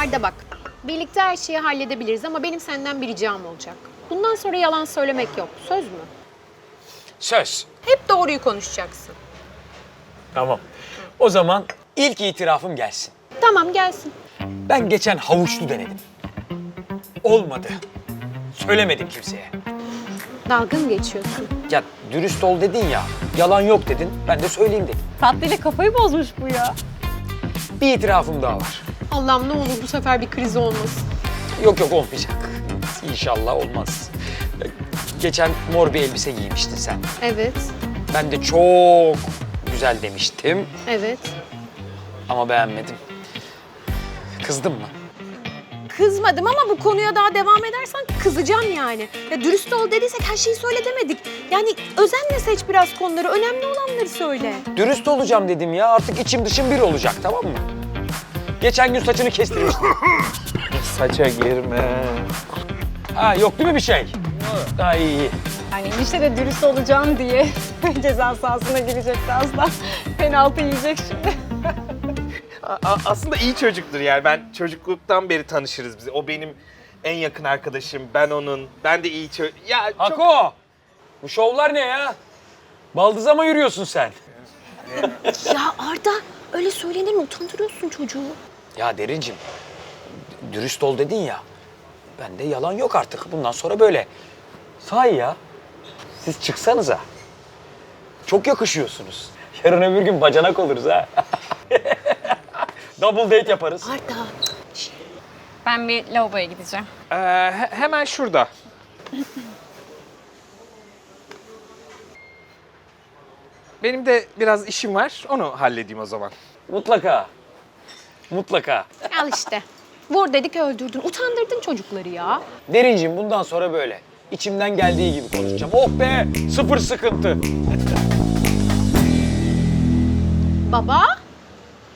Arda bak, birlikte her şeyi halledebiliriz ama benim senden bir ricam olacak. Bundan sonra yalan söylemek yok. Söz mü? Söz. Hep doğruyu konuşacaksın. Tamam. O zaman ilk itirafım gelsin. Tamam gelsin. Ben geçen havuçlu denedim. Olmadı. Söylemedim kimseye. Dalga mı geçiyorsun? Ya dürüst ol dedin ya, yalan yok dedin. Ben de söyleyeyim dedim. Tatlıyla kafayı bozmuş bu ya. Bir itirafım daha var. Allah'ım ne olur bu sefer bir kriz olmasın. Yok yok olmayacak. İnşallah olmaz. Geçen mor bir elbise giymiştin sen. Evet, Ben de çok güzel demiştim evet. ama beğenmedim. Kızdın mı? Kızmadım ama bu konuya daha devam edersen kızacağım yani. Ya dürüst ol dediysek her şeyi söyle demedik. Yani özenle seç biraz konuları. Önemli olanları söyle. Dürüst olacağım dedim ya. Artık içim dışım bir olacak tamam mı? Geçen gün saçını kestirmiştin. Saça girme. Ha yok değil mi bir şey? Ha iyi iyi. Yani enişte de dürüst olacağım diye ceza sahasına girecek birazdan. Penaltı yiyecek şimdi. A- aslında iyi çocuktur yani. Ben çocukluktan beri tanışırız biz. O benim en yakın arkadaşım. Ben onun. Ben de iyi çocuk. Ya çok... Hako! Bu şovlar ne ya? Baldıza mı yürüyorsun sen? Ya Arda öyle söylenir mi? Utandırıyorsun çocuğu. Ya Derincim, d- dürüst ol dedin ya. Bende yalan yok artık. Bundan sonra böyle. Sahi ya. Siz çıksanıza. Çok yakışıyorsunuz. Yarın öbür gün bacanak oluruz ha. Double date yaparız. Arda. Ben bir lavaboya gideceğim. Ee, he- hemen şurada. Benim de biraz işim var. Onu halledeyim o zaman. Mutlaka. Mutlaka. Al işte. Vur dedik öldürdün. Utandırdın çocukları ya. Derincim bundan sonra böyle. İçimden geldiği gibi konuşacağım. Oh be! Sıfır sıkıntı. Baba.